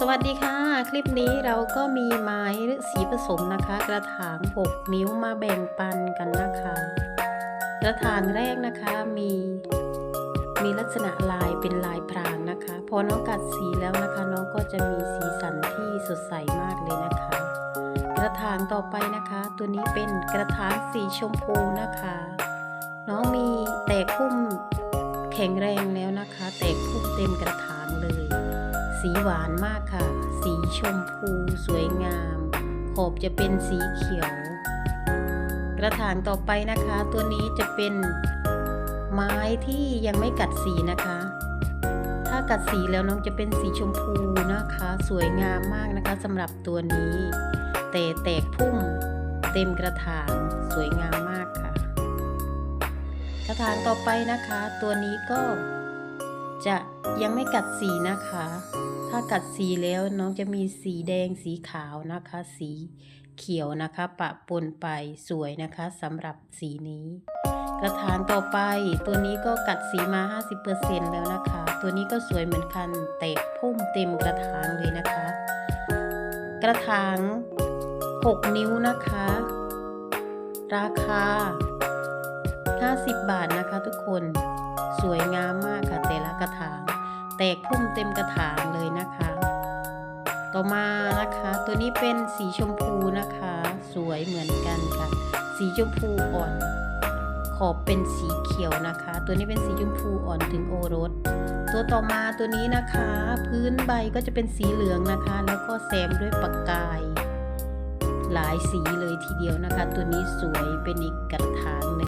สวัสดีค่ะ คลิปนี้เราก็มีไม้หรือสีผสมนะคะ กระถาง 6 นิ้วมาแบ่งปันกันนะคะ กระถางแรกนะคะมีมีลักษณะลายเป็นลายพรางนะคะ พอน้องกัดสีแล้วนะคะ น้องก็จะมีสีสันที่สดใสมากเลยนะคะ กระถางต่อไปนะคะ ตัวนี้เป็นกระถางสีชมพูนะคะ น้องมีแตกพุ่มแข็งแรงแล้วนะคะ แตกพุ่มเต็มกระถาง สีหวานมากค่ะ สีชมพูสวยงาม ขอบจะเป็นสีเขียว กระถางต่อไปนะคะ ตัวนี้จะเป็นไม้ที่ยังไม่กัดสีนะคะ ถ้ากัดสีแล้วน้องจะเป็นสีชมพูนะคะ สวยงามมากนะคะสำหรับตัวนี้ แต่แตกพุ่มเต็มกระถางสวยงามมากค่ะ กระถางต่อไปนะคะ ตัวนี้ก็ จะยังไม่กัดสีนะคะ ถ้ากัดสีแล้วน้องจะมีสีแดงสีขาวนะคะ สีเขียวนะคะ ปะปนไปสวยนะคะสำหรับสีนี้ กระถางต่อไป ตัวนี้ก็กัดสีมา 50%แล้วนะคะ ตัวนี้ก็สวยเหมือนกันแตกพุ่มเต็มกระถางเลยนะคะ กระถาง 6 นิ้วนะคะ ราคา 50 บาทนะคะทุกคนสวยงามมากค่ะแต่ละ กระถาง แตกพุ่มเต็มกระถางเลยนะคะ ต่อมานะคะ ตัวนี้เป็นสีชมพูนะคะ สวยเหมือนกันค่ะ สีชมพูอ่อน ขอบเป็นสีเขียวนะคะ ตัวนี้เป็นสีชมพูอ่อนถึงโอรส ตัวต่อมาตัวนี้นะคะ พื้นใบก็จะเป็นสีเหลืองนะคะ แล้วก็แซมด้วยปากกายหลายสีเลยทีเดียวนะคะ ตัวนี้สวยเป็นอีกกระถางหนึ่ง